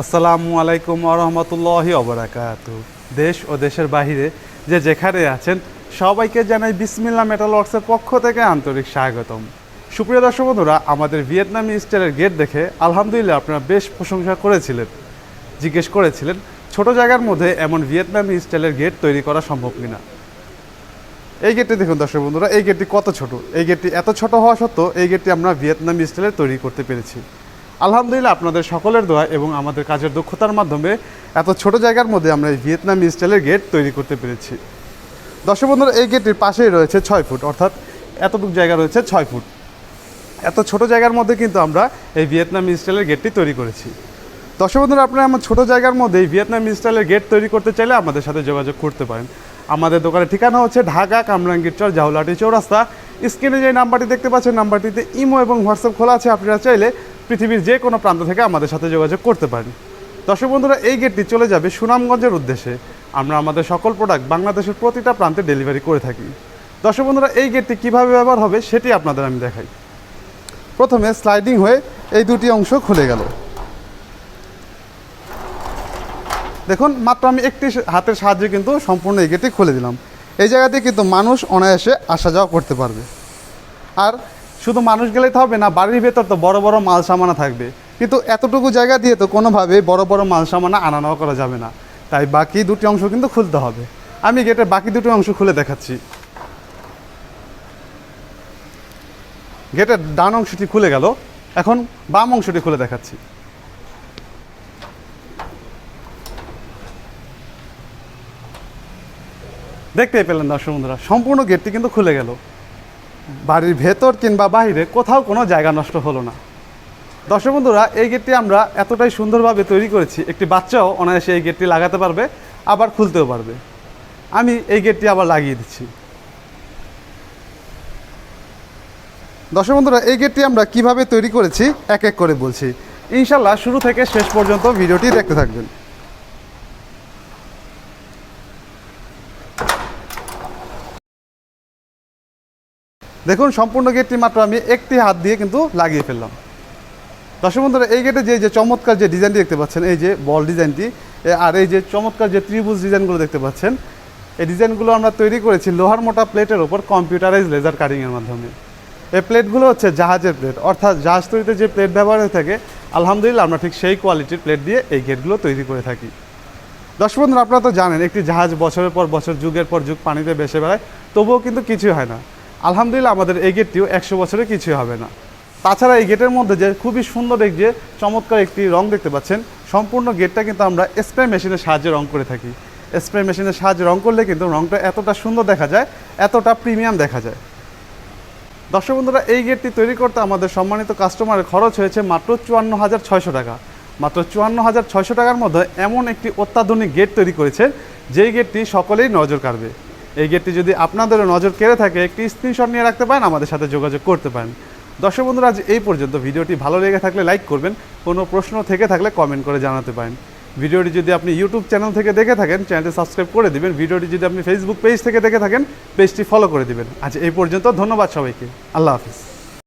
আসসালামু আলাইকুম আরহামতুল্লাহি অবরাকাত দেশ ও দেশের বাহিরে যে যেখানে আছেন, সবাইকে জানাই বিসমিল্লা মেটাল ওয়ার্কসের পক্ষ থেকে আন্তরিক স্বাগতম। সুপ্রিয় দর্শক বন্ধুরা, আমাদের ভিয়েতনামি স্টাইলের গেট দেখে আলহামদুলিল্লাহ আপনারা বেশ প্রশংসা করেছিলেন, জিজ্ঞেস করেছিলেন, ছোট জায়গার মধ্যে এমন ভিয়েতনামি স্টাইলের গেট তৈরি করা সম্ভব কিনা? এই গেটটি দেখুন দর্শক বন্ধুরা, এই গেটটি কত ছোট? এই গেটটি এত ছোট হওয়া সত্ত্বেও এই গেটটি আমরা ভিয়েতনামি স্টাইলে তৈরি করতে পেরেছি। আলহামদুলিল্লাহ, আপনাদের সকলের দোয়া এবং আমাদের কাজের দক্ষতার মাধ্যমে এত ছোট জায়গার মধ্যে আমরা এই ভিয়েতনাম স্টাইলের গেট তৈরি করতে পেরেছি। দর্শক বন্ধুরা, এই গেটের পাশেই রয়েছে ছয় ফুট, অর্থাৎ এতটুকু জায়গা রয়েছে ছয় ফুট। এত ছোট জায়গার মধ্যে কিন্তু আমরা এই ভিয়েতনাম স্টাইলের গেটটি তৈরি করেছি। দর্শক বন্ধুরা, আপনারা আমার ছোটো জায়গার মধ্যে এই ভিয়েতনামি স্টাইলের গেট তৈরি করতে চাইলে আমাদের সাথে যোগাযোগ করতে পারেন। আমাদের দোকানের ঠিকানা হচ্ছে ঢাকা কামরাঙ্গীর চর জাহুলাটি চৌরাস্তা। স্ক্রিনে যে নাম্বারটি দেখতে পাচ্ছেন, নাম্বারটিতে ইমো এবং হোয়াটসঅ্যাপ খোলা আছে। আপনারা চাইলে পৃথিবীর যে কোনো প্রান্ত থেকে আমাদের সাথে যোগাযোগ করতে পারেন। দর্শক বন্ধুরা, এই গেটটি চলে যাবে সুনামগঞ্জের উদ্দেশ্যে। আমরা আমাদের সকল প্রোডাক্ট বাংলাদেশের প্রতিটা প্রান্তে ডেলিভারি করে থাকি। দর্শক বন্ধুরা, এই গেটটি কীভাবে ব্যবহার হবে সেটি আপনাদের আমি দেখাই। প্রথমে স্লাইডিং হয়ে এই দুটি অংশ খুলে গেল। দেখুন, মাত্র আমি একটি হাতের সাহায্যে কিন্তু সম্পূর্ণ এই গেটটি খুলে দিলাম। এই জায়গাতে কিন্তু মানুষ অনায়াসে আসা যাওয়া করতে পারবে। আর শুধু মানুষ গেলেই তো হবে না, বাড়ির ভেতর তো বড় বড় মাল সামানা থাকবে। কিন্তু এতটুকু জায়গা দিয়ে তো কোনোভাবে বড় বড় মাল সামানা আনা নেওয়া করা যাবে না। তাই বাকি দুটি অংশ কিন্তু খুলতে হবে। আমি গেটের বাকি দুটি অংশ খুলে দেখাচ্ছি। গেটের ডান অংশটি খুলে গেল। এখন বাম অংশটি খুলে দেখাচ্ছি। দেখতেই পেলেন দর্শক বন্ধুরা, সম্পূর্ণ গেটটি কিন্তু খুলে গেল। বাড়ির ভেতর কিংবা বাইরে কোথাও কোনো জায়গা নষ্ট হলো না। দর্শক বন্ধুরা, এই গেটটি আমরা এতটাই সুন্দরভাবে তৈরি করেছি, একটি বাচ্চাও অনায়াসে এই গেটটি লাগাতে পারবে, আবার খুলতেও পারবে। আমি এই গেটটি আবার লাগিয়ে দিচ্ছি। দর্শক বন্ধুরা, এই গেটটি আমরা কীভাবে তৈরি করেছি, এক এক করে বলছি। ইনশাল্লাহ শুরু থেকে শেষ পর্যন্ত ভিডিওটি দেখতে থাকবেন। দেখুন, সম্পূর্ণ গেটটি মাত্র আমি একটি হাত দিয়ে কিন্তু লাগিয়ে ফেললাম। দর্শক বন্ধুরা, এই গেটে যে যে চমৎকার যে ডিজাইনটি দেখতে পাচ্ছেন, এই যে বল ডিজাইনটি আর এই যে চমৎকার যে ত্রিভুজ ডিজাইনগুলো দেখতে পাচ্ছেন, এই ডিজাইনগুলো আমরা তৈরি করেছি লোহার মোটা প্লেটের ওপর কম্পিউটারাইজ লেজার কাটিংয়ের মাধ্যমে। এই প্লেটগুলো হচ্ছে জাহাজের প্লেট, অর্থাৎ জাহাজ তৈরিতে যে প্লেট ব্যবহার হয়ে থাকে, আলহামদুলিল্লাহ আমরা ঠিক সেই কোয়ালিটির প্লেট দিয়ে এই গেটগুলো তৈরি করে থাকি। দর্শক বন্ধুরা, আপনারা তো জানেন, একটি জাহাজ বছরের পর বছর, যুগের পর যুগ পানিতে ভেসে বেড়ায়, তবুও কিন্তু কিছুই হয় না। আলহামদুলিল্লাহ আমাদের এই গেটটিও একশো বছরে কিছুই হবে না। তাছাড়া এই গেটের মধ্যে যে খুবই সুন্দর এক যে চমৎকার একটি রং দেখতে পাচ্ছেন, সম্পূর্ণ গেটটা কিন্তু আমরা স্প্রে মেশিনের সাহায্যে রং করে থাকি। স্প্রে মেশিনের সাহায্যে রং করলে কিন্তু রংটা এতটা সুন্দর দেখা যায়, এতটা প্রিমিয়াম দেখা যায়। দর্শক বন্ধুরা, এই গেটটি তৈরি করতে আমাদের সম্মানিত কাস্টমারের খরচ হয়েছে মাত্র চুয়ান্ন হাজার ছয়শো টাকা। মাত্র চুয়ান্ন হাজার ছয়শো টাকার মধ্যে এমন একটি অত্যাধুনিক গেট তৈরি করেছেন, যেই গেটটি সকলেই নজর কাড়বে। এই গেটটি যদি আপনাদেরও নজর কেড়ে থাকে, একটি স্ক্রিনশট নিয়ে রাখতে পারেন, আমাদের সাথে যোগাযোগ করতে পারেন। দর্শক বন্ধুরা, আজ এই পর্যন্ত। ভিডিওটি ভালো লেগে থাকলে লাইক করবেন, কোনো প্রশ্ন থেকে থাকলে কমেন্ট করে জানাতে পারেন। ভিডিওটি যদি আপনি ইউটিউব চ্যানেল থেকে দেখে থাকেন চ্যানেলটি সাবস্ক্রাইব করে দিবেন। ভিডিওটি যদি আপনি ফেসবুক পেজ থেকে দেখে থাকেন পেজটি ফলো করে দিবেন। আজ এই পর্যন্ত, ধন্যবাদ সবাইকে। আল্লাহ হাফিজ।